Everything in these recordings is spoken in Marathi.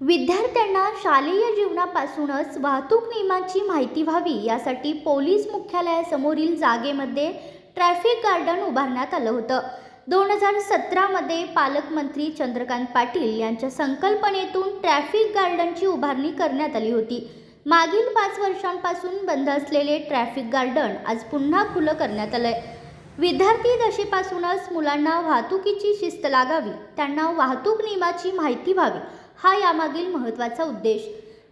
विद्यार्थ्यांना शालेय जीवनापासूनच वाहतूक नियमांची माहिती व्हावी यासाठी पोलीस मुख्यालयासमोरील जागेमध्ये ट्रॅफिक गार्डन उभारण्यात आलं होतं. दोन हजार सतरामध्ये पालकमंत्री चंद्रकांत पाटील यांच्या संकल्पनेतून ट्रॅफिक गार्डनची उभारणी करण्यात आली होती. मागील पाच वर्षांपासून बंद असलेले ट्रॅफिक गार्डन आज पुन्हा खुलं करण्यात आलंय. विद्यार्थी दशेपासूनच मुलांना वाहतुकीची शिस्त लागावी त्यांना वाहतूक नियमाची माहिती व्हावी हा यामागील महत्त्वाचा उद्देश.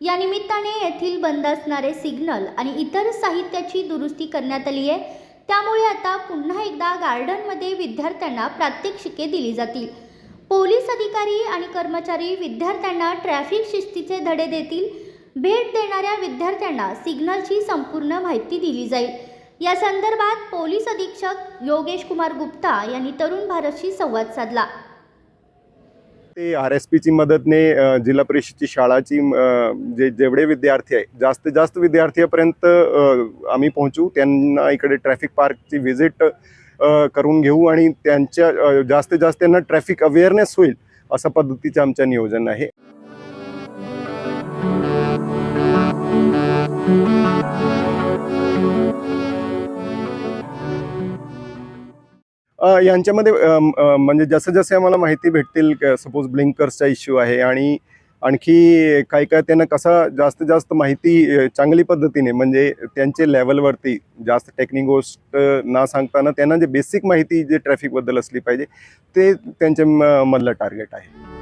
या निमित्ताने येथील बंद असणारे सिग्नल आणि इतर साहित्याची दुरुस्ती करण्यात आली आहे. त्यामुळे आता पुन्हा एकदा गार्डनमध्ये विद्यार्थ्यांना प्रात्यक्षिके दिली जातील. पोलीस अधिकारी आणि कर्मचारी विद्यार्थ्यांना ट्रॅफिक शिस्तीचे धडे देतील. भेट देणाऱ्या विद्यार्थ्यांना सिग्नलची संपूर्ण माहिती दिली जाईल. या संदर्भात पोलीस अधीक्षक योगेश कुमार गुप्ता यांनी तरुण भारतशी संवाद साधला. ते आर एस पीची मदतने जिल्हा परिषदची शाळाची जे जेवढे विद्यार्थी आहे जास्तीत जास्त विद्यार्थ्यापर्यंत आम्ही पोहोचू. त्यांना इकडे ट्रॅफिक पार्कची व्हिजिट करून घेऊ आणि त्यांच्या जास्तीत जास्त त्यांना ट्रॅफिक अवेअरनेस होईल अशा पद्धतीचं आमचं नियोजन आहे. यांच्यामध्ये म्हणजे जसं जसे आम्हाला माहिती भेटतील सपोज ब्लिंकर्सचा इश्यू आहे आणि आणखी काय काय त्यांना कसा जास्तीत जास्त माहिती चांगली पद्धतीने म्हणजे त्यांचे लेवलवरती जास्त टेक्निक गोष्ट ना सांगताना त्यांना जे बेसिक माहिती जे ट्रॅफिकबद्दल असली पाहिजे ते त्यांच्या मधलं टार्गेट आहे.